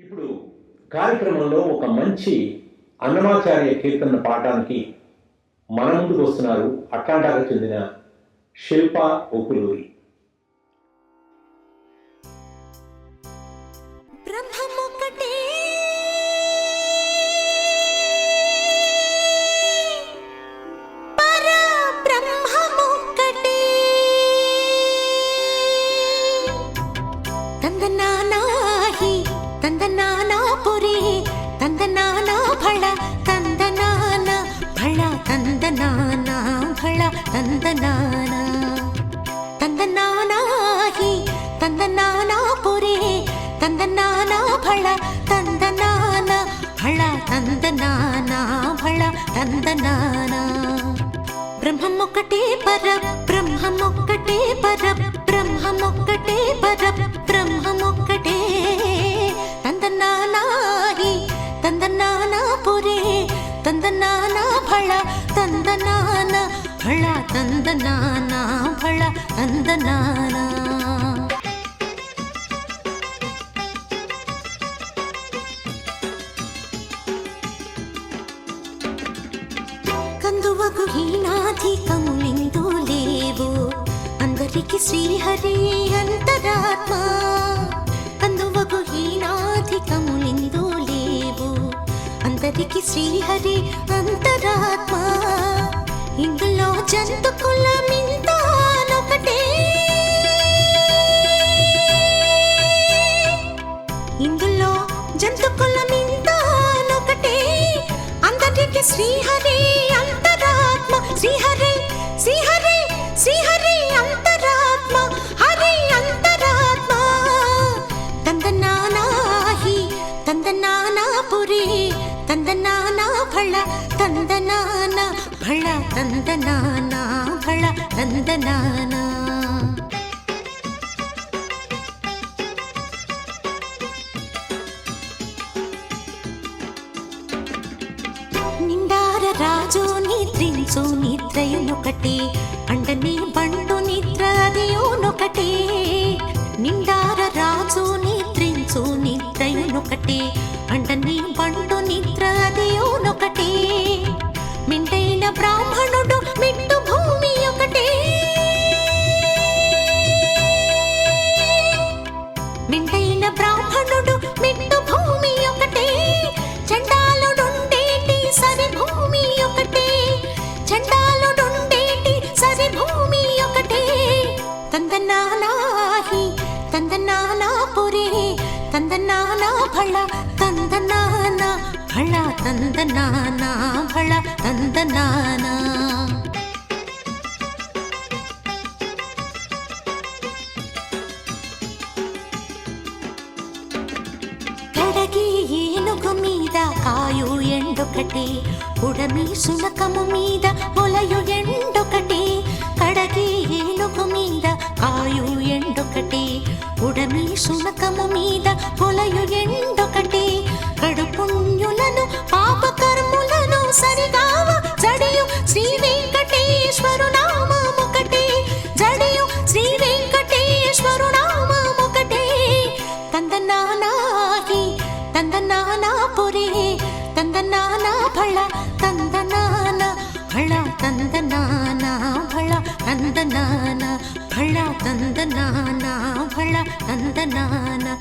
ఇప్పుడు కార్యక్రమంలో ఒక మంచి అన్నమాచార్య కీర్తన పాఠానికి మన ముందుకు వస్తున్నారు అట్లాంటాకు చెందిన శిల్ప ఒకులూరి బ్రహ్మమొక్కటే పరబ్రహ్మమొక్కటే తందనానా పురి తందనానా భళ తందనానా భళ తందనానా భళ తందనానా తందనానాహి తందనానా పురి తందనానా భళ తందనానా భళ తందనానా భళ తందనానా బ్రహ్మమొక్కటే పర బ్రహ్మమొక్కటే పర బ్రహ్మమొక్కటే పర బ్రహ్మమొక్కటే తందనానా భళ తందనాన భళ తందనానా భళ తందనానా కందువకు హీనాధికములిందు లేవు అందరికి శ్రీహరి అంతర అందరికి శ్రీహరి అంతరాత్మ. ఇందులో జంతు కులమింతానొకటే ఇందులో జంతు కులమింతానొకటే అందరికి శ్రీహరి అంతరాత్మ. శ్రీహరి శ్రీహరి శ్రీహరి అంతరాత్మ. హరి అంతరాత్మ. తందనానాహి తందనానా పురి తందనానా భళ తందనాన భళ తందనానా భళ తందనానా నిండార రాజు నిద్రించు నిద్రయునొకటి అండని బండు నిద్రయునొకటి అండని పండు నిద్ర అదియునొకటి. మింటైన బ్రాహ్మణుడు మిట్టు భూమి ఒకటే. మింటైన బ్రాహ్మణుడు మిట్టు భూమి ఒకటే. చండాలుడుండేటి సరి భూమి ఒకటే. చండాలుడుండేటి సరి భూమి ఒకటే. తందనానాహి తందనానా భళ తందనానా భళ తందనానా భళ తందనానా కడగి ఏనుగు మీద కాయు ఎండొకటి ఉడమి సునకము మీద ఒలయు ఎండొకటి కడగి ఏనుగు మీద కాయు ఎండొకటి ఉడమి శునకము మీద పొలయు ఎండొకటి. కడుపుణ్యులను పాపకర్ములను సరిగావ జడియు శ్రీ వెంకటేశ్వరు నామొకటి జడియు శ్రీ వెంకటేశ్వరు నామముకటే తందనానాహి తందనానా పురి. తందనానా భళ తందనాన ఫళ తందనానా భళ తందనాన భళ తందనానా அந்த நானா